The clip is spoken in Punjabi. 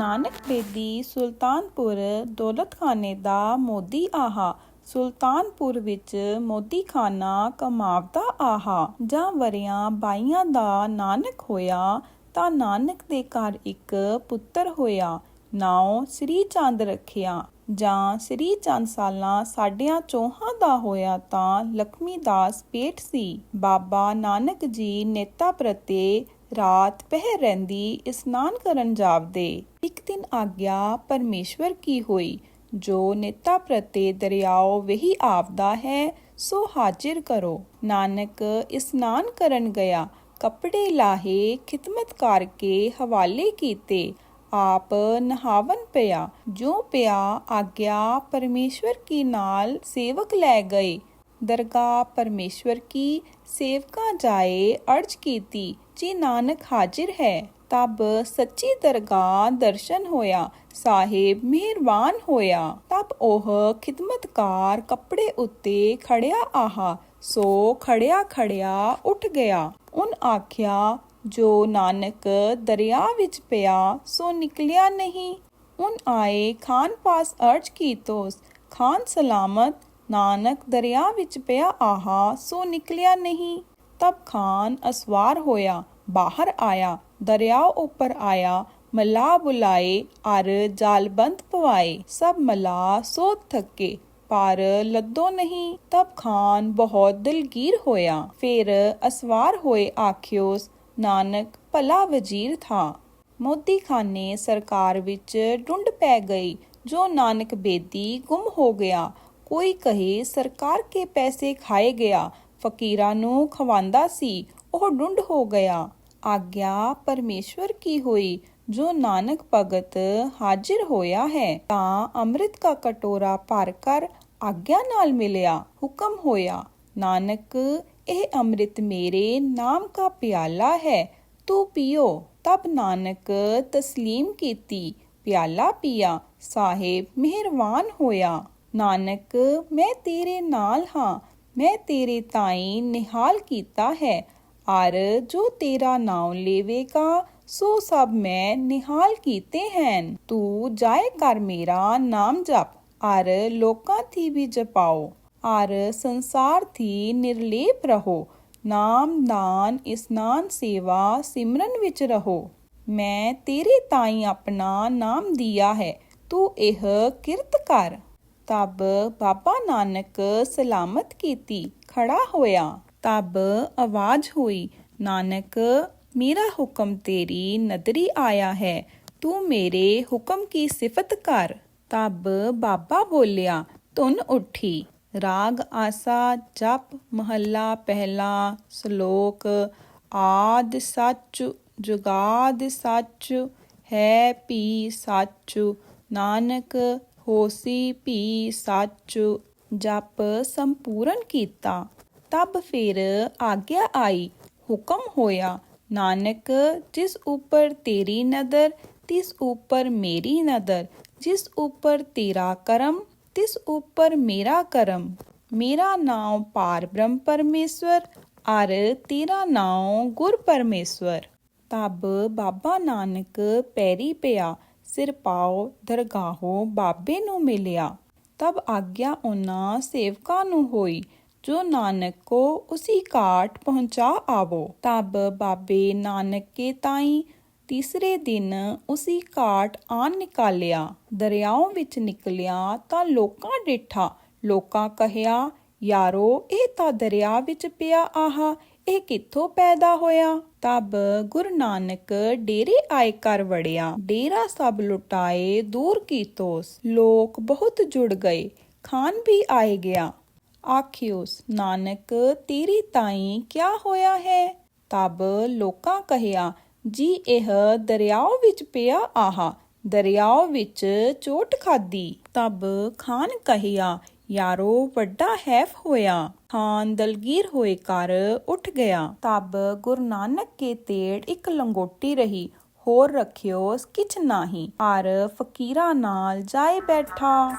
ਨਾਨਕ ਬੇਦੀ ਸੁਲਤਾਨਪੁਰ ਦੌਲਤਖਾਨੇ ਦਾ ਮੋਦੀ ਆਹਾ। ਸੁਲਤਾਨਪੁਰ ਵਿੱਚ ਮੋਦੀ ਖਾਨਾ ਕਮਾਵਦਾ ਆਹਾ। ਜਾਂ ਵਰਿਆਂ ਬਾਈਆਂ ਦਾ ਨਾਨਕ ਹੋਇਆ, ਤਾਂ ਨਾਨਕ ਦੇ ਘਰ ਇੱਕ ਪੁੱਤਰ ਹੋਇਆ। ਨਾਉ ਸ੍ਰੀ ਚੰਦ ਰੱਖਿਆ। ਜਾਂ ਸ੍ਰੀ ਚੰਦ ਸਾਲਾਂ ਸਾਡਿਆਂ ਚੋਹਾਂ ਦਾ ਹੋਇਆ, ਤਾਂ ਲਖਮੀ ਦਾਸ ਪੇਟ ਸੀ। ਬਾਬਾ ਨਾਨਕ ਜੀ ਨੇਤਾ ਪ੍ਰਤੇ ਰਾਤ ਪਹਿਰ ਰਹਿੰਦੀ ਇਸਨਾਨ ਕਰਨ ਜਾਵਦੇ ਇੱਕ ਦਿਨ ਆਗਿਆ ਪਰਮੇਸ਼ਵਰ ਕੀ ਹੋਈ ਜੋ ਨੇਤਾ ਪ੍ਰਤੇ ਦਰਿਆਓ ਵਹੀ ਆਪਦਾ ਹੈ ਸੋ ਹਾਜ਼ਰ ਕਰੋ ਨਾਨਕ ਇਸਨਾਨ ਕਰਨ ਗਿਆ ਕੱਪੜੇ ਲਾਹੇ ਖਿਦਮਤ ਕਰਕੇ ਹਵਾਲੇ ਕੀਤੇ ਆਪ ਨਹਾਵਨ ਪਿਆ ਜੋ ਪਿਆ ਆਗਿਆ ਪਰਮੇਸ਼ਵਰ ਕੀ ਨਾਲ ਸੇਵਕ ਲੈ ਗਏ ਦਰਗਾਹ ਪਰਮੇਸ਼ਵਰ ਕੀ ਸੇਵਕਾ ਜਾਏ ਅਰਜ ਕੀਤੀ ਜੀ ਨਾਨਕ ਹਾਜ਼ਰ ਹੈ, ਤਬ ਸੱਚੀ ਦਰਗਾਹ ਦਰਸ਼ਨ ਹੋਇਆ, ਸਾਹਿਬ ਮਿਹਰਬਾਨ ਹੋਇਆ। ਤਬ ਉਹ ਖਿਦਮਤਕਾਰ ਕੱਪੜੇ ਉੱਤੇ ਖੜਿਆ ਆਹਾ, ਸੋ ਖੜਿਆ ਖੜਿਆ ਉੱਠ ਗਿਆ। ਉਨ ਆਖਿਆ, ਜੋ ਨਾਨਕ ਦਰਿਆ ਵਿੱਚ ਪਿਆ, ਸੋ ਨਿਕਲਿਆ ਨਹੀਂ। ਉਨ ਆਏ, ਖਾਨ ਪਾਸ ਅਰਜ ਕੀਤੋਸ, ਖਾਨ ਸਲਾਮਤ, ਨਾਨਕ ਦਰਿਆ ਵਿੱਚ ਪਿਆ ਆਹਾ, ਸੋ ਨਿਕਲਿਆ ਨਹੀਂ। ਤਬ ਖਾਨ ਅਸਵਾਰ ਹੋਇਆ ਬਾਹਰ ਆਇਆ, ਦਰਿਆ ਉੱਪਰ ਆਇਆ, ਮਲਾ ਬੁਲਾਏ, ਅਰ ਜਾਲਬੰਦ ਪਵਾਏ, ਸਭ ਮਲਾ ਸੋਧ ਥੱਕੇ। ਪਰ ਲੱਦੋ ਨਹੀਂ, ਤਬ ਖਾਨ ਬਹੁਤ ਦਿਲਗੀਰ ਹੋਇਆ। ਫਿਰ ਅਸਵਾਰ ਹੋਏ ਆਖਿਓਸ, ਨਾਨਕ ਭਲਾ ਵਜ਼ੀਰ ਥਾ। ਮੋਦੀ ਖਾਨੇ ਸਰਕਾਰ ਵਿੱਚ ਡੁੰਡ ਪੈ ਗਈ, ਜੋ ਨਾਨਕ ਬੇਦੀ ਗੁੰਮ ਹੋ ਗਿਆ। ਕੋਈ ਕਹੇ, ਸਰਕਾਰ ਕੇ ਪੈਸੇ ਖਾਏ ਗਿਆ, ਫਕੀਰਾਂ ਨੂੰ ਖਵਾਂਦਾ ਸੀ, ਉਹ ਡੁੰਡ ਹੋ ਗਿਆ। ਆਗਿਆ ਪਰਮੇਸ਼ਵਰ ਕੀ ਹੋਈ? ਜੋ ਨਾਨਕ ਭਗਤ ਹਾਜ਼ਰ ਹੋਇਆ ਹੈ, ਤਾਂ ਅੰਮ੍ਰਿਤ ਦਾ ਕਟੋਰਾ ਭਰ ਕਰ ਆਗਿਆ ਨਾਲ ਮਿਲਿਆ, ਹੁਕਮ ਹੋਇਆ, ਨਾਨਕ, ਇਹ ਅੰਮ੍ਰਿਤ ਮੇਰੇ ਨਾਮ ਦਾ ਪਿਆਲਾ ਹੈ, ਤੂੰ ਪੀਓ। ਤਬ ਨਾਨਕ ਤਸਲੀਮ ਕੀਤੀ, ਪਿਆਲਾ ਪੀਆ, ਸਾਹਿਬ ਮਿਹਰਬਾਨ ਹੋਇਆ। ਨਾਨਕ, ਮੈਂ ਤੇਰੇ ਨਾਲ ਹਾਂ, ਮੈਂ ਤੇਰੇ ਤਾਈ ਨਿਹਾਲ ਕੀਤਾ ਹੈ ਅਰ ਜੋ ਤੇਰਾ ਨਾਮ ਲੇਵੇਗਾ, ਸੋ ਸਭ ਮੈਂ ਨਿਹਾਲ ਕੀਤੇ ਹਨ। ਤੂੰ ਜਾਏ ਕਰ ਮੇਰਾ ਨਾਮ ਜਪ, ਅਰ ਲੋਕਾਂ ਥੀ ਵੀ ਜਪਾਓ। ਅਰ ਸੰਸਾਰ ਥੀ ਨਿਰਲੇਪ ਰਹੋ, ਨਾਮ ਦਾਨ ਇਸਨਾਨ ਸੇਵਾ ਸਿਮਰਨ ਵਿੱਚ ਰਹੋ। ਮੈਂ ਤੇਰੇ ਤਾਈ ਆਪਣਾ ਨਾਮ ਦਿਆ ਹੈ, ਤੂੰ ਇਹ ਕਿਰਤ ਕਰ। ਤਬ ਬਾਬਾ ਨਾਨਕ ਸਲਾਮਤ ਕੀਤੀ, ਖੜਾ ਹੋਇਆ। ਤਬ ਆਵਾਜ਼ ਹੋਈ, ਨਾਨਕ, ਮੇਰਾ ਹੁਕਮ ਤੇਰੀ ਨਦਰੀ ਆਇਆ ਹੈ, ਤੂੰ ਮੇਰੇ ਹੁਕਮ ਕੀ ਸਿਫਤ ਕਰ? ਤਬ ਬਾਬਾ ਬੋਲਿਆ, ਧੁਨ ਉੱਠੀ, ਰਾਗ ਆਸਾ, ਜਪ, ਮਹੱਲਾ ਪਹਿਲਾ, ਸ਼ਲੋਕ, ਆਦ ਸੱਚ, ਜੁਗਾਦ ਸੱਚ, ਹੈ ਪੀ ਸੱਚ, ਨਾਨਕ, ਹੋਸੀ ਭੀ ਸੱਚ, ਜਪ ਸੰਪੂਰਨ ਕੀਤਾ। ਤਬ ਫਿਰ ਆਗਿਆ ਆਈ, ਹੁਕਮ ਹੋਇਆ, ਨਾਨਕ, ਜਿਸ ਉੱਪਰ ਤੇਰੀ ਨਦਰ, ਤਿਸ ਉਪਰ ਮੇਰੀ ਨਦਰ, ਜਿਸ ਉੱਪਰ ਤੇਰਾ ਕਰਮ, ਤਿਸ ਉੱਪਰ ਮੇਰਾ ਕਰਮ। ਮੇਰਾ ਨਾਮ ਪਾਰ ਬ੍ਰਹਮ ਪਰਮੇਸ਼ਵਰ, ਅਰ ਤੇਰਾ ਨਾਮ ਗੁਰ ਪਰਮੇਸ਼ਵਰ। ਤਬ ਬਾਬਾ ਨਾਨਕ ਪੈਰੀ ਪਿਆ, ਸਿਰ ਪਾਓ ਦਰਗਾਹੋਂ ਬਾਬੇ ਨੂੰ ਮਿਲਿਆ। ਤਬ ਆਗਿਆ ਉਹਨਾਂ ਸੇਵਕਾਂ ਨੂੰ ਹੋਈ ਜੋ ਨਾਨਕ ਕੋ ਉਸੀ ਕਾਟ ਪਹੁੰਚਾ ਆਵੋ, ਤਬ ਬਾਬੇ ਨਾਨਕ ਕੇ ਤਾਈ ਤੀਸਰੇ ਦਿਨ ਉਸੀ ਕਾਟ ਆਨ ਨਿਕਾਲਿਆ। ਦਰਿਆਓਂ ਵਿੱਚ ਨਿਕਲਿਆ ਤਾਂ ਲੋਕਾਂ ਡਿਠਾ, ਲੋਕਾਂ ਕਹਿਆ, ਯਾਰੋ, ਇਹ ਤਾਂ ਦਰਿਆ ਵਿੱਚ ਪਿਆ ਆਹਾ, ਇਹ ਕਿੱਥੋਂ ਪੈਦਾ ਹੋਇਆ? ਤਬ ਗੁਰੂ ਨਾਨਕ ਡੇਰੇ ਆਏ ਕਰ ਵੜਿਆ। ਡੇਰਾ ਸਭ ਲੁਟਾਏ ਦੂਰ ਕੀਤੋਸ। ਲੋਕ ਬਹੁਤ ਜੁੜ ਗਏ। ਖਾਨ ਵੀ ਆਏ ਗਿਆ। ਆਖਿਓਸ, ਨਾਨਕ, ਤੇਰੀ ਤਾਈ ਕਿਆ ਹੋਇਆ ਹੈ? ਤਬ ਲੋਕਾਂ ਕਹਿਆ, ਜੀ ਇਹ ਦਰਿਆਓ ਵਿੱਚ ਪਿਆ ਆਹਾ, ਦਰਿਆਓ ਵਿੱਚ ਚੋਟ ਖਾਦੀ ਤਬ ਖਾਨ ਕਹਿਆ, ਯਾਰੋ, ਵੱਡਾ ਹੈਫ ਹੋਇਆ। ਖਾਨ ਦਲਗੀਰ ਹੋਏ ਕਰ ਉੱਠ ਗਿਆ। ਤਬ ਗੁਰੂ ਨਾਨਕ ਕੇ ਤੇੜ ਇੱਕ ਲੰਗੋਟੀ ਰਹੀ, ਹੋਰ ਰਖਿਓ ਕਿਛ ਨਾਹੀ। ਆਰ ਫਕੀਰਾਂ ਨਾਲ ਜਾਏ ਬੈਠਾ।